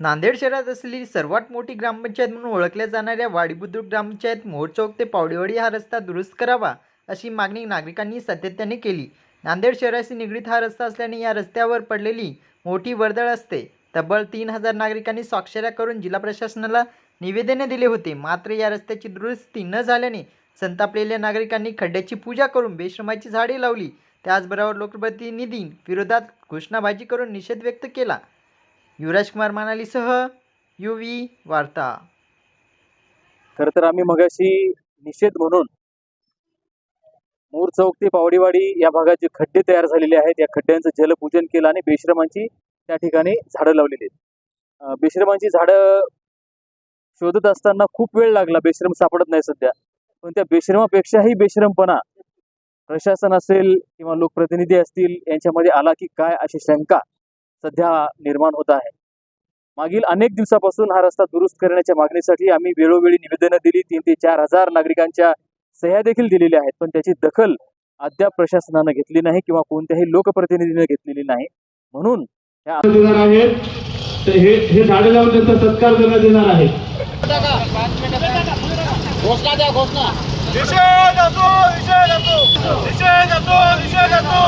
नांदेड शहरात असलेली सर्वात मोठी ग्रामपंचायत म्हणून ओळखल्या जाणाऱ्या वाडीबुद्रुक ग्रामपंचायत मोहोळ चौक ते पावडेवाडी हा रस्ता दुरुस्त करावा अशी मागणी नागरिकांनी सातत्याने केली. नांदेड शहराशी निगडीत हा रस्ता असल्याने या रस्त्यावर पडलेली मोठी वर्दळ असते. तब्बल तीन हजार नागरिकांनी स्वाक्षऱ्या करून जिल्हा प्रशासनाला निवेदने दिले होते. मात्र या रस्त्याची दुरुस्ती न झाल्याने संतापलेल्या नागरिकांनी खड्ड्याची पूजा करून बेश्रमाची झाडे लावली. त्याचबरोबर लोकप्रतिनिधी विरोधात घोषणाबाजी करून निषेध व्यक्त केला. युवराज कुमार मानालीसह यू व्ही वार्ता. खरं तर आम्ही मगाशी निषेध म्हणून मोर चौक ते पावडीवाडी या भागात जे खड्डे तयार झालेले आहेत या खड्ड्यांचं जलपूजन केलं आणि बेश्रमांची त्या ठिकाणी झाडं लावलेली आहेत. बेश्रमांची झाडं शोधत असताना खूप वेळ लागला बेश्रम सापडत नाही सध्या. पण त्या बेश्रमापेक्षाही बेश्रमपणा प्रशासन असेल किंवा लोकप्रतिनिधी असतील यांच्यामध्ये आला की काय अशी शंका? सध्या निर्माण होत आहे. मागील अनेक दिवसापासून हा रस्ता दुरुस्त करण्याच्या मागणीसाठी आम्ही वेळोवेळी निवेदनं दिली. तीन ते चार हजार नागरिकांच्या सह्या देखील दिलेल्या आहेत. पण त्याची दखल अद्याप प्रशासनानं घेतली नाही किंवा कोणत्याही लोकप्रतिनिधीने घेतलेली नाही. म्हणून हे हे झाडे लावून त्यांचा सत्कार करण्यात येणार आहे. निषेध असो निषेध असो. निषेध असो निषेध असो.